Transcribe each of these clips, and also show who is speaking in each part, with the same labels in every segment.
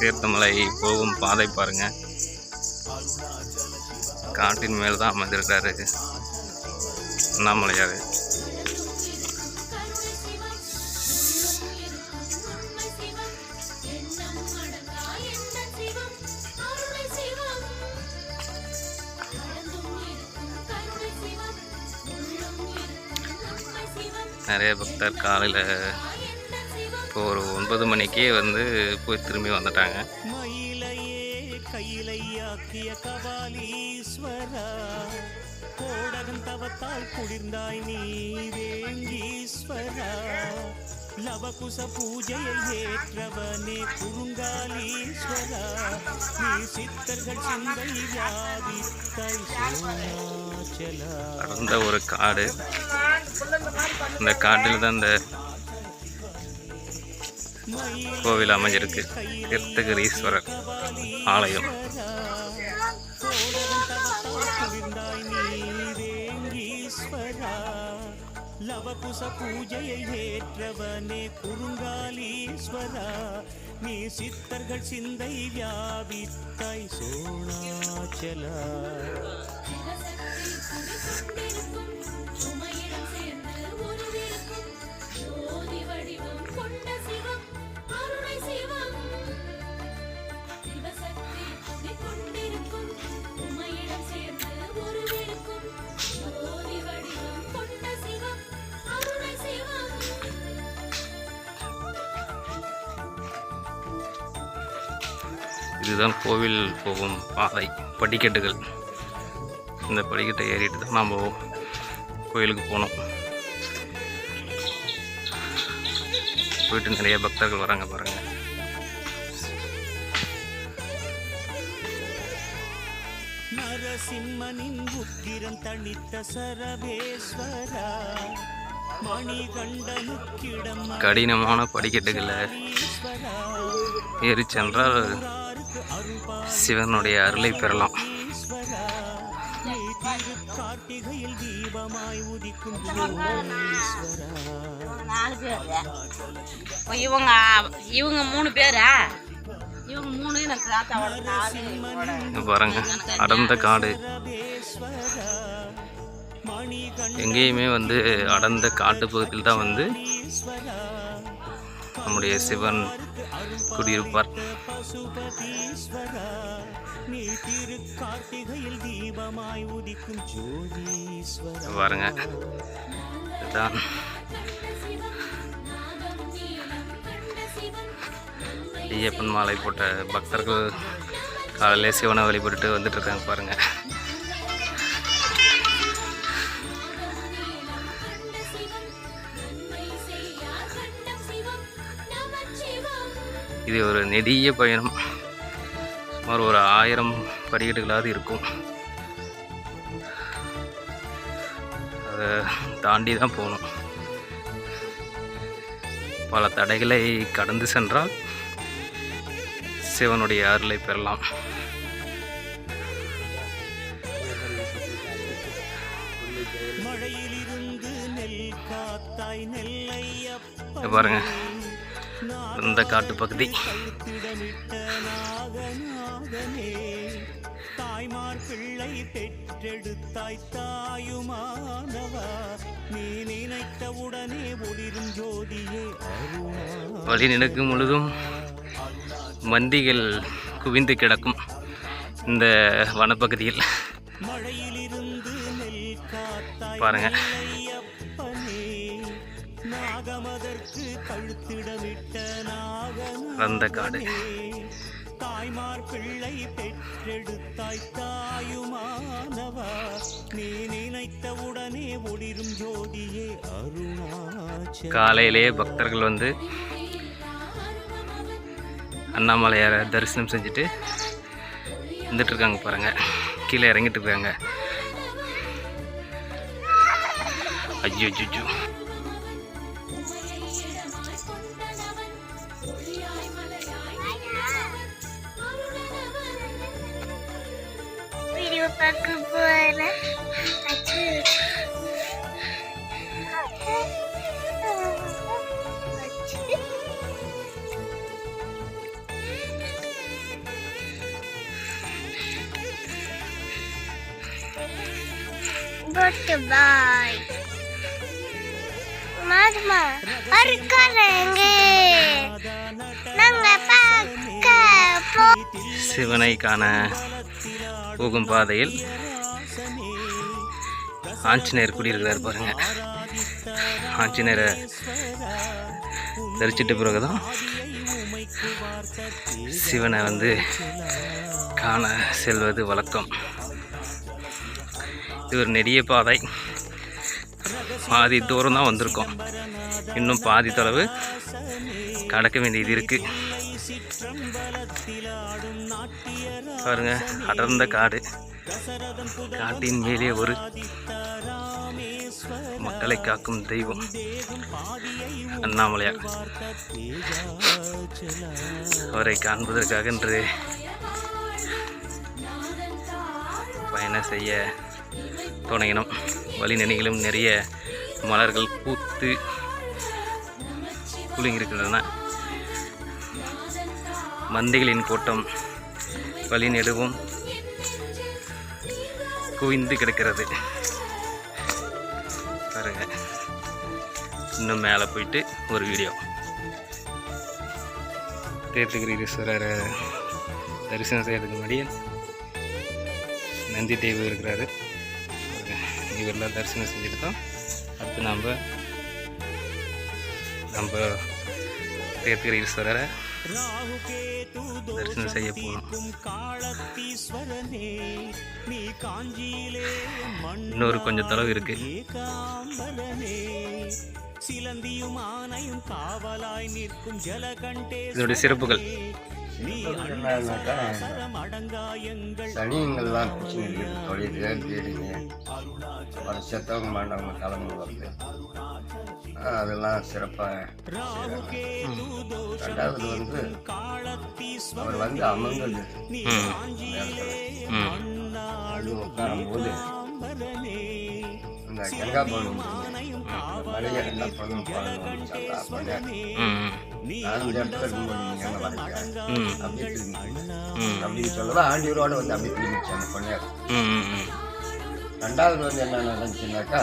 Speaker 1: தீர்த்தமலை போகும் பாதை பாருங்க. காட்டின் மேல் தான் அமைந்திருக்காரு அண்ணாமலையார். நிறைய பக்தர் காலையில் இப்போ ஒரு ஒன்பது மணிக்கே வந்து போய் திரும்பி வந்துட்டாங்க.
Speaker 2: கையிலையாக்கிய கபாலீஸ்வரா கோடகன் தவத்தால் குளிர்ந்தாய் நீ வேங்கீஸ்வரா. லவகுச பூஜையை ஏற்றவனே குறுங்காலீஸ்வரா நீ சித்தர்கள் சிந்தை வியாபித்தை சோனாச்சலா
Speaker 1: அடர்ந்த ஒரு காடு. இந்த காட்டில் தான் இந்த கோவில் அமைஞ்சிருக்கு. தீர்த்தகிரீஸ்வரர் ஆலயம்.
Speaker 2: லவகுச பூஜையை ஏற்றவனே குறுங்காலீஸ்வரா நீ சித்தர்கள் சிந்தை வியாபித்தாய் சோழாச்சலா
Speaker 1: இதுதான் கோவில் போகும் பாதை படிக்கட்டுகள். இந்த படிக்கட்டை ஏறிட்டு தான் நாம் கோயிலுக்கு போனோம். போயிட்டு நிறைய பக்தர்கள் வராங்க பாருங்க.
Speaker 2: நரசிம்மனின் உக்கிரம் சரபேஸ்வரா மணிகண்டனுக்கிடம்
Speaker 1: கடினமான படிக்கட்டுகளை ஏறி சென்றால் சிவனுடைய அருளை பெறலாம்.
Speaker 2: கார்த்திகையில் தீபமாய் உதிக்கும்
Speaker 3: இவங்க இவங்க மூணு பேரா? இவங்க மூணு எனக்கு
Speaker 1: பாருங்க அடர்ந்த காடு. எங்கேயுமே வந்து அடர்ந்த காட்டு பகுதியில் தான் வந்து நம்முடைய சிவன் குடியிருப்பார்
Speaker 2: பசுபதீஸ்வரா நீ திரு கார்த்திகையில்
Speaker 1: பாருங்க. இதுதான். ஐயப்பன் மாலை போட்ட பக்தர்கள் காலையிலே சிவனை வழிபட்டுட்டு வந்துட்டு இருக்காங்க பாருங்க. இது ஒரு நெடிய பயணம். சுமார் ஒரு ஆயிரம் படிக்கட்டுகளாவது இருக்கும். அதை தாண்டி தான் போகணும். பல தடைகளை கடந்து சென்றால் சிவனுடைய அருளை பெறலாம்.
Speaker 2: மழையிலிருந்து
Speaker 1: பாருங்க இந்த காட்டு பகுதி
Speaker 2: தாய்மார் பிள்ளை பெற்றெடுத்தாய் தாயுமானவா? நீ நினைத்தவுடனே ஒளிரும் ஜோதியே
Speaker 1: வழி நினைக்கும் முழுதும் மந்திகள் குவிந்து கிடக்கும் இந்த வனப்பகுதியில்.
Speaker 2: மழையிலிருந்து
Speaker 1: வந்த காடு
Speaker 2: தாய்மார் பிள்ளை பெற்றெடுத்தாய் தாயுமானவா? நீ நினைத்தவுடனே ஒளிரும் ஜோதியே அருணாச்சல.
Speaker 1: காலையிலே பக்தர்கள் வந்து அண்ணாமலையாரை தரிசனம் செஞ்சுட்டு வந்துட்டு இருக்காங்க பாருங்க. கீழே இறங்கிட்டு இருக்காங்க ஐயோ ஜுஜு
Speaker 4: बाय மாதுமா அறுக்கறேங்க நாங்க பார்க்க
Speaker 1: சிவனை காண போகும் பாதையில் ஆஞ்சநேயர் குடியிருக்கிறார் பாருங்க. ஆஞ்சநேயரை தரிச்சிட்ட பிறகுதான் சிவனை வந்து காண செல்வது வழக்கம். இது ஒரு நெடிய பாதை. பாதி தூரம் தான் வந்திருக்கோம். இன்னும் பாதி தொலைவு கடக்க வேண்டியது இருக்குது பாருங்க அடர்ந்த காடு. காட்டின் மேலே ஒரு மக்களை காக்கும் தெய்வம் அண்ணாமலையார். அவரை காண்பதற்காக இன்று பயணம் செய்ய துணையினோம் வழிநெனிகளும் நிறைய மலர்கள் பூத்து குலுங்கியிருக்கின்றன. மந்தைகளின் கூட்டம் வழி நெடுவும் குவிந்து கிடக்கிறது. பாருங்க. இன்னும் மேலே போயிட்டு ஒரு வீடியோ. தீர்த்தகிரீஸ்வரரை தரிசனம் செய்யறதுக்கு முன்னாடி நந்தி தேவி இருக்கிறாரு. இவரெல்லாம் தரிசனம் செஞ்சுட்டு தான் அடுத்து நம்ம நம்ம தீர்த்தகிரீஸ்வரரை தரிசனம் செய்ய போகணும்
Speaker 2: காலத்தீஸ்வரனே நீ காஞ்சியிலே
Speaker 1: இன்னொரு கொஞ்சம் தொலைவு இருக்கு.
Speaker 2: சிலந்தியும் ஆனையும் காவலாய் நிற்கும் ஜலகண்டே
Speaker 1: இதனுடைய சிறப்புகள்.
Speaker 5: சனிங்கள்லாம் பிரச்சனை தொழில் தேடிங்க வருஷத்தவங்க மாண்டவங்க கிளம்பு வருது. அதெல்லாம் சிறப்பாக ரெண்டாவது வந்து அவர் வந்து அமர்ந்தது.
Speaker 1: ம்.
Speaker 5: நேரத்தில்
Speaker 1: ம்
Speaker 5: வந்து உட்காரும்போது இந்த கங்கா பவன் மலையை என்ன நான் இந்த இடத்துல இருக்கும்போது வரீங்க அப்படின்னு சொல்லதான் ஆண்டியரோட வந்து திரும்பிச்சு அந்த பொண்ணையார் ரெண்டாவது வந்து என்ன நடந்துச்சுனாக்கா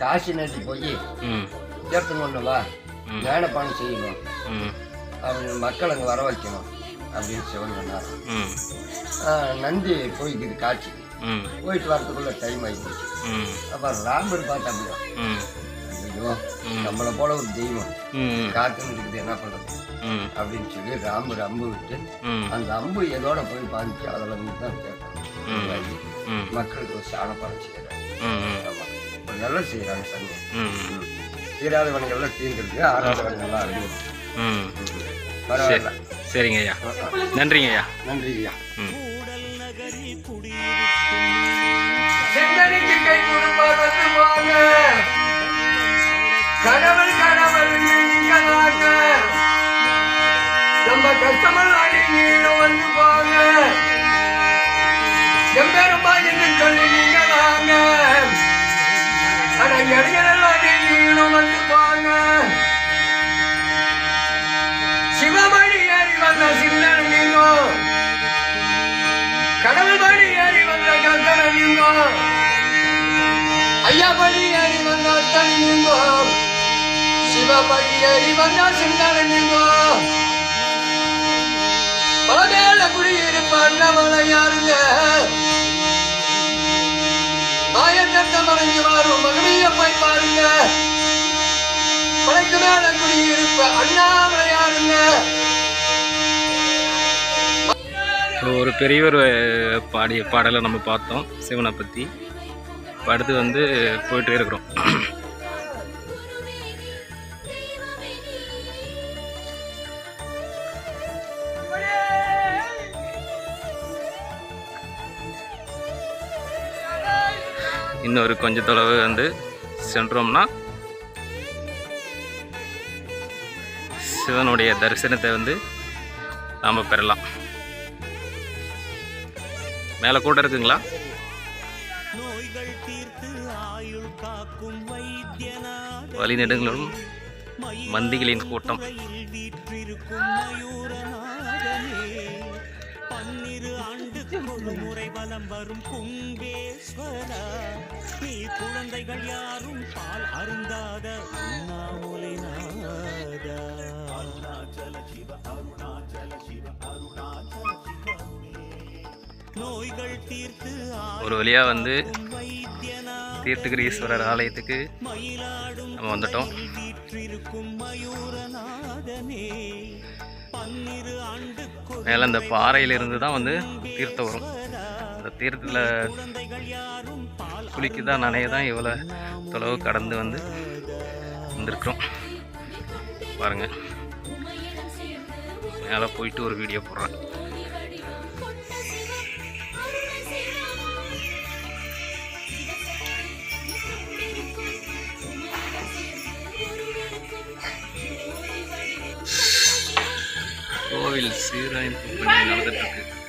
Speaker 5: காசி நதி போய்
Speaker 1: ம்.
Speaker 5: தீர்த்தம் கொண்டு வா ஞானப்பானம் செய்யணும்.
Speaker 1: ம்.
Speaker 5: அப்படின்னு மக்கள் அங்கே வர வைக்கணும் அப்படின்னு சிவன் சொன்னார். நந்தி போய்க்குது காட்சிக்கு
Speaker 1: ம்.
Speaker 5: போயிட்டு வரதுக்குள்ள டைம் ஆகிடுச்சு
Speaker 1: ம்.
Speaker 5: அப்புறம் ராமர் பார்த்தா அப்படியா?
Speaker 1: ம்.
Speaker 5: ஐயோ நம்மளை போல ஒரு தெய்வம்.
Speaker 1: ம்
Speaker 5: காத்துன்னு இருக்குது என்ன பண்ணுறது
Speaker 1: ம்.
Speaker 5: அப்படின்னு சொல்லி ராமர் அம்பு விட்டு அந்த அம்பு எதோட போய் பாதிச்சு அதில் வந்து தான் கேட்பாங்க
Speaker 1: ம்.
Speaker 5: மக்களுக்கு ஒரு சாணப்பாடம் ஒரு நல்லது செய்கிறாங்க சங்கம்.
Speaker 1: ம்.
Speaker 5: தீராதவனங்கள்லாம் தீர்ந்துருக்கு ஆறாதவனங்கள்லாம் அறிவு பரவாயில்ல.
Speaker 1: சரிங்க ஐயா நன்றிங்க ஐயா
Speaker 5: நன்றி ஐயா ஐயாபடி நீங்கோ ஐயா படி நீங்கோ சிவபடி படி ஏறி சிந்தனை நீங்கோ பலமேல குடியிருப்ப அண்ணமலை யாருங்க ஆயத்தத்தை மறைஞ்சு வாரும் மகனிய போய் பாருங்க படைக்கு மேல குடியிருப்ப அண்ணாமலை யாருங்க
Speaker 1: ஒரு பெரியவர் பாடிய பாடலை நம்ம பார்த்தோம் சிவனை பற்றி இப்போ அடுத்து வந்து போயிட்டே இருக்கிறோம். இன்னொரு கொஞ்ச தொலைவு வந்து சென்றோம்னா சிவனுடைய தரிசனத்தை வந்து நாம் பெறலாம். மேலே கூட இருக்குங்களா?
Speaker 2: நோய்கள் தீர்த்து ஆயுள் காக்கும் வைத்தியநாத
Speaker 1: வழிநெடுங்களும் மந்திகளின் கூட்டம்.
Speaker 2: பன்னிரு ஆண்டு ஒரு முறை வலம் வரும் கும்பேஸ்வரா. நீ குழந்தைகள் யாரும் பால் அருந்தாத உண்ணாமுலை நாதா. நோய்கள் தீர்த்து
Speaker 1: ஒரு வழியாக வந்து
Speaker 2: வைத்தியனா
Speaker 1: தீர்த்தகிரீஸ்வரர் ஆலயத்துக்கு நம்ம வந்துட்டோம். மேலே அந்த பாறையிலிருந்து தான் வந்து தீர்த்தம் வரும். அந்த தீர்த்தத்தில் குளிக்கு தான் நனைய தான் இவ்வளோ தொலைவு கடந்து வந்து வந்திருக்கிறோம். பாருங்க. மேலே போயிட்டு ஒரு வீடியோ போடுறேன். கோவில் சீரமைப்பு பணி நடந்துட்டு இருக்கு